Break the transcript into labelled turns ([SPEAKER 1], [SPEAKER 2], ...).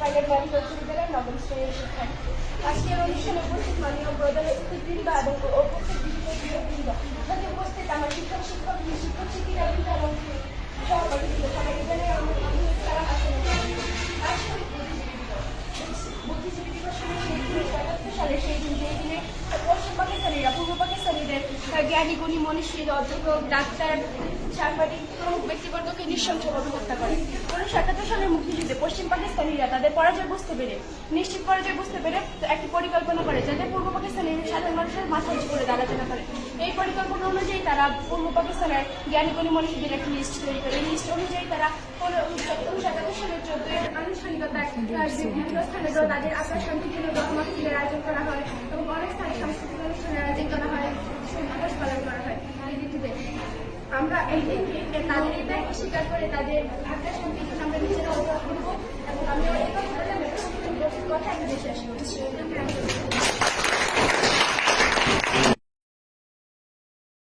[SPEAKER 1] বালিকা উচ্চ বিদ্যালয়ের নবম শ্রেণির শিক্ষার্থী। আজকের অনুষ্ঠানে উপস্থিত মাননীয় প্রধান অতিথিবৃন্দ এবং উপস্থিত বিভিন্ন বৃন্দ যাতে উপস্থিত আমার শিক্ষক শিক্ষক শিক্ষক, শিক্ষিকা এবং সহপাঠীবৃন্দ সবাইকে জানাই আমার সালাম আসসালামু বুদ্ধিজীবী দিবস। সেই উনিশশো একাত্তর সালে সেই দিন। যেই দিনে পশ্চিম পাকিস্তানিরা, পূর্ব পাকিস্তানিদের জ্ঞানী, গুণী মনীষী অধ্যাপক ডাক্তার, সাংবাদিক, প্রমুখ ব্যক্তিবর্গকে নৃশংসভাবে হত্যা করে। উনিশশো একাত্তর সালের পশ্চিম পাকিস্তানিরা তাদের পরাজয় বুঝতে পেরে, নিশ্চিত পরাজয় বুঝতে পেরে একটি পরিকল্পনা করে যাতে পূর্ব পাকিস্তানের সাধারণ মানুষের মাথা উঁচু করে দাঁড়াতে না পারে এই পরিকল্পনা অনুযায়ী তারা পূর্ব পাকিস্তানের জ্ঞানী গুণী মনীষীদের একটি লিস্ট তৈরি করে। এই লিস্ট অনুযায়ী তারা স্থানে আয়োজন করা হয় এবং অনেক স্থানে আয়োজন করা হয় পালন করা হয় দিনটিতে আমরা এই দিনকে তাদের দায়িত্ব স্বীকার করে তাদের শান্তির জন্য আমরা 多看一些选手实更重要。